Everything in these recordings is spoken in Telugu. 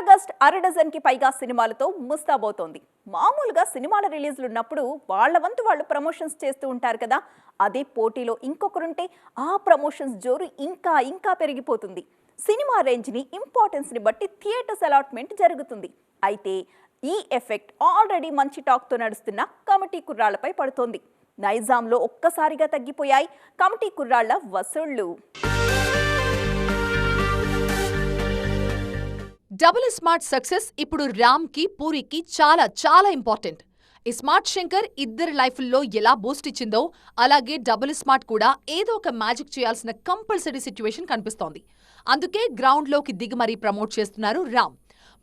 ఆగస్ట్ అర కి పైగా సినిమాలతో ముస్తాబోతోంది మామూలుగా సినిమాల రిలీజ్లు ఉన్నప్పుడు వాళ్ళ వంతు వాళ్ళు ప్రమోషన్స్ చేస్తూ ఉంటారు కదా అదే పోటీలో ఇంకొకరుంటే ఆ ప్రమోషన్స్ జోరు ఇంకా ఇంకా పెరిగిపోతుంది. సినిమా రేంజ్ని ఇంపార్టెన్స్ని బట్టి థియేటర్స్ అలాట్మెంట్ జరుగుతుంది. అయితే ఈ ఎఫెక్ట్ ఆల్రెడీ మంచి టాక్తో నడుస్తున్న కమిటీ కుర్రాళ్ళపై పడుతోంది. నైజాంలో ఒక్కసారిగా తగ్గిపోయాయి కమిటీ కుర్రాళ్ళ వసూళ్ళు. డబుల్ స్మార్ట్ సక్సెస్ ఇప్పుడు రామ్కి పూరికి చాలా చాలా ఇంపార్టెంట్. ఈ స్మార్ట్ శంకర్ ఇద్దరి లైఫ్ల్లో ఎలా బూస్ట్ ఇచ్చిందో అలాగే డబుల్ స్మార్ట్ కూడా ఏదో ఒక మ్యాజిక్ చేయాల్సిన కంపల్సరీ సిచ్యువేషన్ కనిపిస్తోంది. అందుకే గ్రౌండ్లోకి దిగి మరీ ప్రమోట్ చేస్తున్నారు రామ్.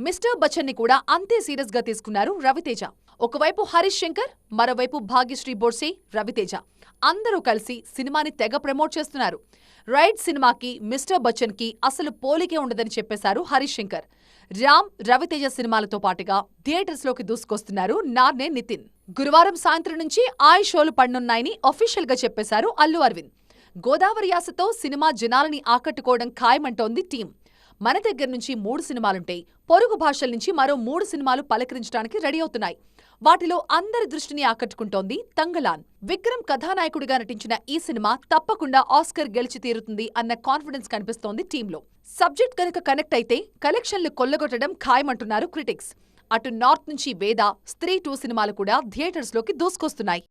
మిస్టర్ బచ్చన్ని కూడా అంతే సీరియస్గా తీసుకున్నారు రవితేజ. ఒకవైపు హరీష్ శంకర్ మరోవైపు భాగ్యశ్రీ బోర్సే రవితేజ. అందరూ కలిసి సినిమాని తెగ ప్రమోట్ చేస్తున్నారు. రైడ్ సినిమాకి మిస్టర్ బచ్చన్కి అసలు పోలికే ఉండదని చెప్పేశారు హరీష్ శంకర్. రామ్ రవితేజ సినిమాలతో పాటుగా థియేటర్స్లోకి దూసుకొస్తున్నారు నార్నే నితిన్. గురువారం సాయంత్రం నుంచి ఆయ్ షోలు పడనున్నాయని అఫీషియల్గా చెప్పేశారు అల్లు అరవింద్. గోదావరి యాసతో సినిమా జనాలని ఆకట్టుకోవడం ఖాయమంటోంది టీం మన దగ్గర నుంచి మూడు సినిమాలుంటాయి. పొరుగు భాషల నుంచి మరో మూడు సినిమాలు పలకరించడానికి రెడీ అవుతున్నాయి. వాటిలో అందరి దృష్టిని ఆకట్టుకుంటోంది తంగలాన్. విక్రమ్ కథానాయకుడిగా నటించిన ఈ సినిమా తప్పకుండా ఆస్కర్ గెలిచి తీరుతుంది అన్న కాన్ఫిడెన్స్ కనిపిస్తోంది టీంలో. సబ్జెక్ట్ కనుక కనెక్ట్ అయితే కలెక్షన్లు కొల్లగొట్టడం ఖాయమంటున్నారు క్రిటిక్స్. అటు నార్త్ నుంచి వేద స్త్రీ టూ సినిమాలు కూడా థియేటర్స్లోకి దూసుకొస్తున్నాయి.